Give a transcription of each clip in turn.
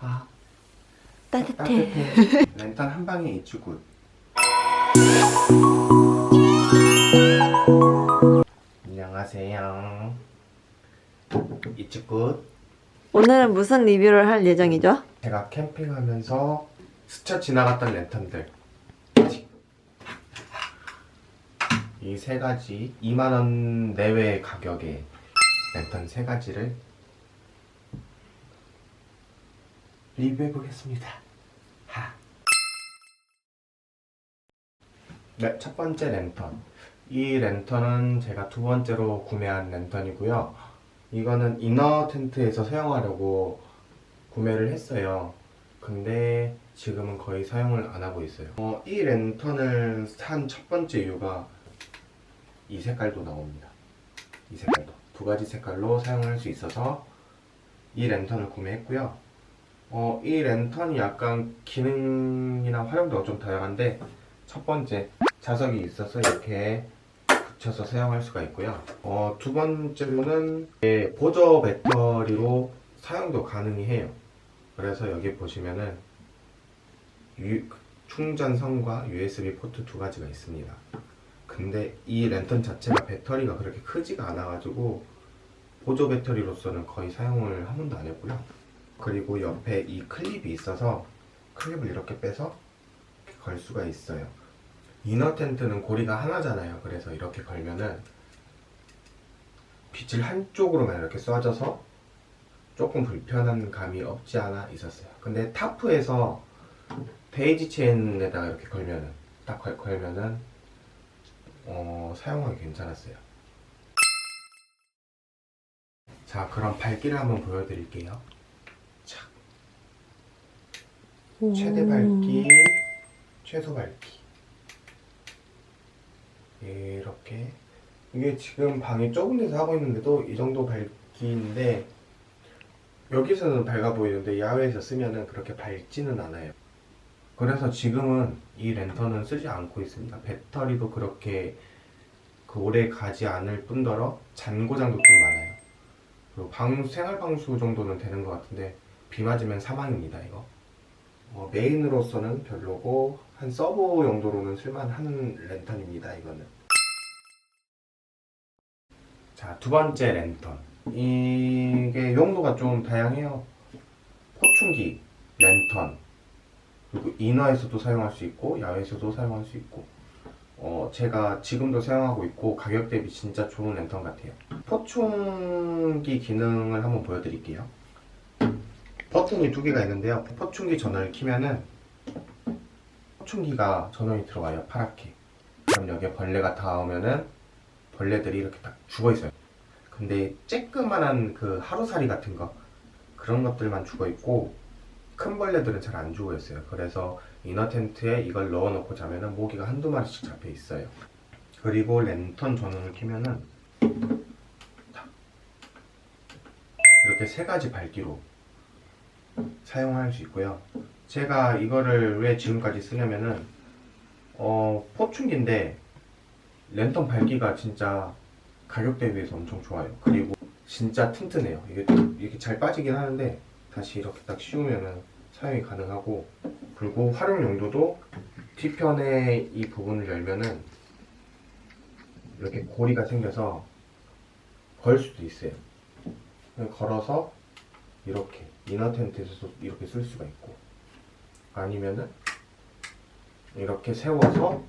아, 따뜻해. 따뜻해. 랜턴 한 방에 이주굿. 안녕하세요. 이주굿. 오늘은 무슨 리뷰를 할 예정이죠? 제가 캠핑하면서 스쳐 지나갔던 랜턴들 이 세 가지 2만 원 내외 가격의 랜턴 세 가지를 리뷰해 보겠습니다. 하. 네, 첫 번째 랜턴. 이 랜턴은 제가 두 번째로 구매한 랜턴이고요. 이거는 이너 텐트에서 사용하려고 구매를 했어요. 근데 지금은 거의 사용을 안 하고 있어요. 어, 이 랜턴을 산 첫 번째 이유가 이 색깔도 나옵니다. 이 색깔도 두 가지 색깔로 사용할 수 있어서 이 랜턴을 구매했고요. 어, 이 랜턴이 약간 기능이나 활용도가 좀 다양한데 첫 번째 자석이 있어서 이렇게 붙여서 사용할 수가 있고요. 어, 두 번째로는 보조 배터리로 사용도 가능히 해요. 그래서 여기 보시면은 유- 충전선과 USB 포트 두 가지가 있습니다. 근데 이 랜턴 자체가 배터리가 그렇게 크지가 않아 가지고 보조 배터리로서는 거의 사용을 한 번도 안 했고요. 그리고 옆에 이 클립이 있어서 클립을 이렇게 빼서 이렇게 걸 수가 있어요. 이너 텐트는 고리가 하나잖아요. 그래서 이렇게 걸면은 빛을 한쪽으로만 이렇게 쏴져서 조금 불편한 감이 없지 않아 있었어요. 근데 타프에서 데이지 체인에다가 이렇게 걸면은 딱 걸, 걸면은 어, 사용하기 괜찮았어요. 자, 그럼 밝기를 한번 보여드릴게요. 자, 최대 밝기, 최소 밝기. 이렇게 이게 지금 방이 좁은 데서 하고 있는데도 이 정도 밝기인데 여기서는 밝아 보이는데 야외에서 쓰면은 그렇게 밝지는 않아요. 그래서 지금은 이 랜턴은 쓰지 않고 있습니다. 배터리도 그렇게 그 오래 가지 않을 뿐더러 잔고장도 좀 많아요. 그리고 방 생활 방수 정도는 되는 것 같은데 비 맞으면 사망입니다 이거. 어, 메인으로서는 별로고 한 서브 용도로는 쓸만한 랜턴입니다 이거는. 자 두 번째 랜턴. 이게 용도가 좀 다양해요. 포충기, 랜턴, 그리고 인화에서도 사용할 수 있고 야외에서도 사용할 수 있고 어 제가 지금도 사용하고 있고 가격 대비 진짜 좋은 랜턴 같아요 포충기 기능을 한번 보여드릴게요 버튼이 두 개가 있는데요 포충기 전원을 키면은 포충기가 전원이 들어와요 파랗게 그럼 여기에 벌레가 닿으면은 벌레들이 이렇게 딱 죽어 있어요 근데 쬐끄만한 그 하루살이 같은 거 그런 것들만 죽어 있고 큰 벌레들은 잘 안 죽어 있어요. 그래서 이너 텐트에 이걸 넣어놓고 자면은 모기가 한두 마리씩 잡혀 있어요. 그리고 랜턴 전원을 켜면은 탁. 이렇게 세 가지 밝기로 사용할 수 있고요. 제가 이거를 왜 지금까지 쓰냐면은 어 포충기인데 랜턴 밝기가 진짜 가격 대비해서 엄청 좋아요. 그리고 진짜 튼튼해요. 이게 좀 이렇게 잘 빠지긴 하는데 다시 이렇게 딱 씌우면은 사용이 가능하고 그리고 활용 용도도 뒤편에 이 부분을 열면은 이렇게 고리가 생겨서 걸 수도 있어요. 걸어서 이렇게 이너 텐트에서도 이렇게 쓸 수가 있고 아니면은 이렇게 세워서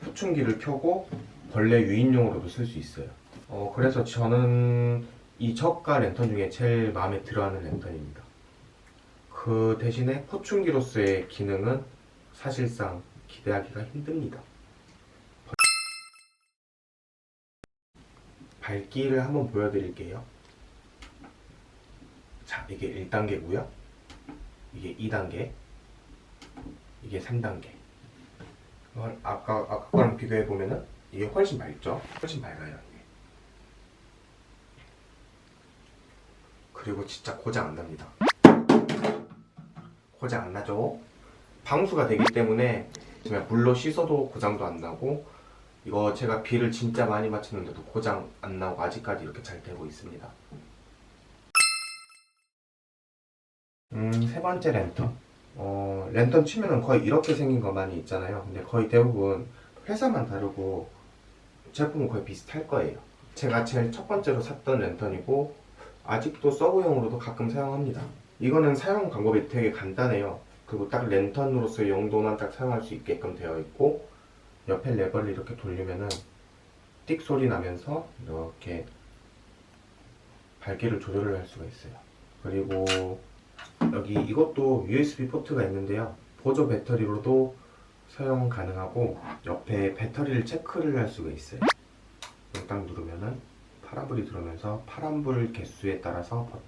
후충기를 켜고 벌레 유인용으로도 쓸 수 있어요. 어, 그래서 저는 이 저가 랜턴 중에 제일 마음에 들어하는 랜턴입니다. 그 대신에 포충기로서의 기능은 사실상 기대하기가 힘듭니다. 밝기를 한번 보여드릴게요. 자, 이게 1단계고요. 이게 2단계. 이게 3단계. 아까, 아까 거랑 비교해 보면은 이게 훨씬 밝죠? 훨씬 밝아요. 이게. 그리고 진짜 고장 안 납니다. 고장 안 나죠? 방수가 되기 때문에 그냥 물로 씻어도 고장도 안 나고 이거 제가 비를 진짜 많이 맞췄는데도 고장 안 나고 아직까지 이렇게 잘 되고 있습니다. 음, 세 번째 랜턴. 어, 랜턴 치면은 거의 이렇게 생긴 거 많이 있잖아요. 근데 거의 대부분 회사만 다르고 제품은 거의 비슷할 거예요. 제가 제일 첫 번째로 샀던 랜턴이고 아직도 서브용으로도 가끔 사용합니다. 이거는 사용 방법이 되게 간단해요. 그리고 딱 랜턴으로서의 용도만 딱 사용할 수 있게끔 되어 있고 옆에 레버를 이렇게 돌리면은 띡 소리 나면서 이렇게 밝기를 조절을 할 수가 있어요. 그리고 여기 이것도 USB 포트가 있는데요. 보조 배터리로도 사용 가능하고 옆에 배터리를 체크를 할 수가 있어요. 딱 누르면은 파란불이 들어오면서 파란불 개수에 따라서 버-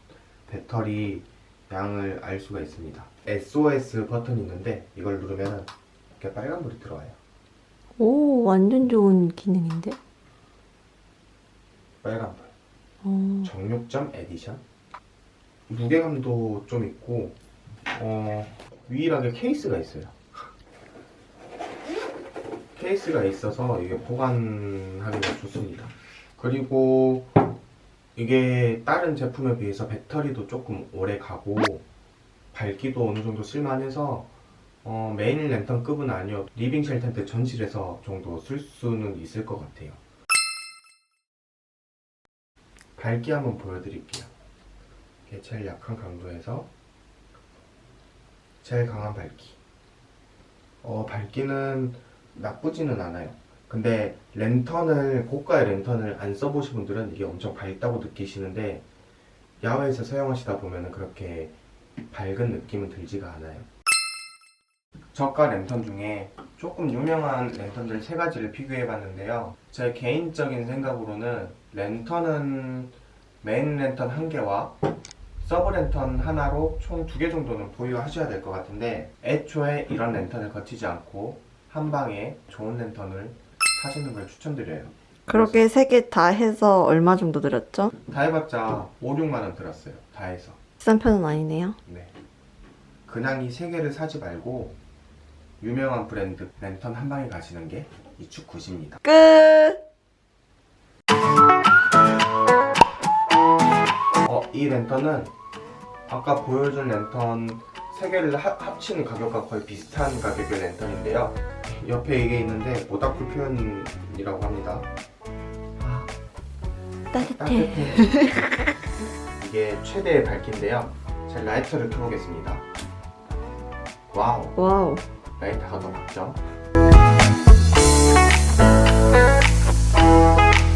배터리 양을 알 수가 있습니다. SOS 버튼이 있는데 이걸 누르면은 이렇게 빨간불이 들어와요. 오, 완전 좋은 기능인데? 빨간불. 어, 정육점 에디션 무게감도 좀 있고 어, 유일하게 케이스가 있어요. 케이스가 있어서 이게 보관하기가 좋습니다. 그리고 이게 다른 제품에 비해서 배터리도 조금 오래 가고 밝기도 어느 정도 쓸만해서 어, 메인 랜턴급은 아니어도 리빙 쉘텐트 전실에서 정도 쓸 수는 있을 것 같아요. 밝기 한번 보여드릴게요. 이게 제일 약한 강도에서 제일 강한 밝기. 어, 밝기는 나쁘지는 않아요. 근데 랜턴을, 고가의 랜턴을 안 써보신 분들은 이게 엄청 밝다고 느끼시는데 야외에서 사용하시다 보면 그렇게 밝은 느낌은 들지가 않아요. 저가 랜턴 중에 조금 유명한 랜턴들 세 가지를 비교해 봤는데요. 제 개인적인 생각으로는 랜턴은 메인 랜턴 한 개와 서브 랜턴 하나로 총 두 개 정도는 보유하셔야 될 것 같은데 애초에 이런 랜턴을 거치지 않고 한 방에 좋은 랜턴을 사시는 걸 추천드려요. 그렇게 세 개 다 해서 얼마 정도 들었죠? 다 해봤자 5, 6만 원 들었어요. 다 해서. 비싼 편은 아니네요. 네. 그냥 이 세 개를 사지 말고 유명한 브랜드 랜턴 한 방에 가시는 게 이축 굿입니다. 끝! 어, 이 랜턴은 아까 보여준 랜턴 세 개를 합- 합치는 가격과 거의 비슷한 가격의 랜턴인데요. 옆에 이게 있는데 모닥불 표현이라고 합니다. 아, 따뜻해. 따뜻해. 이게 최대의 밝기인데요. 제가 라이터를 켜보겠습니다. 와우, 와우. 라이터가 더 밝죠?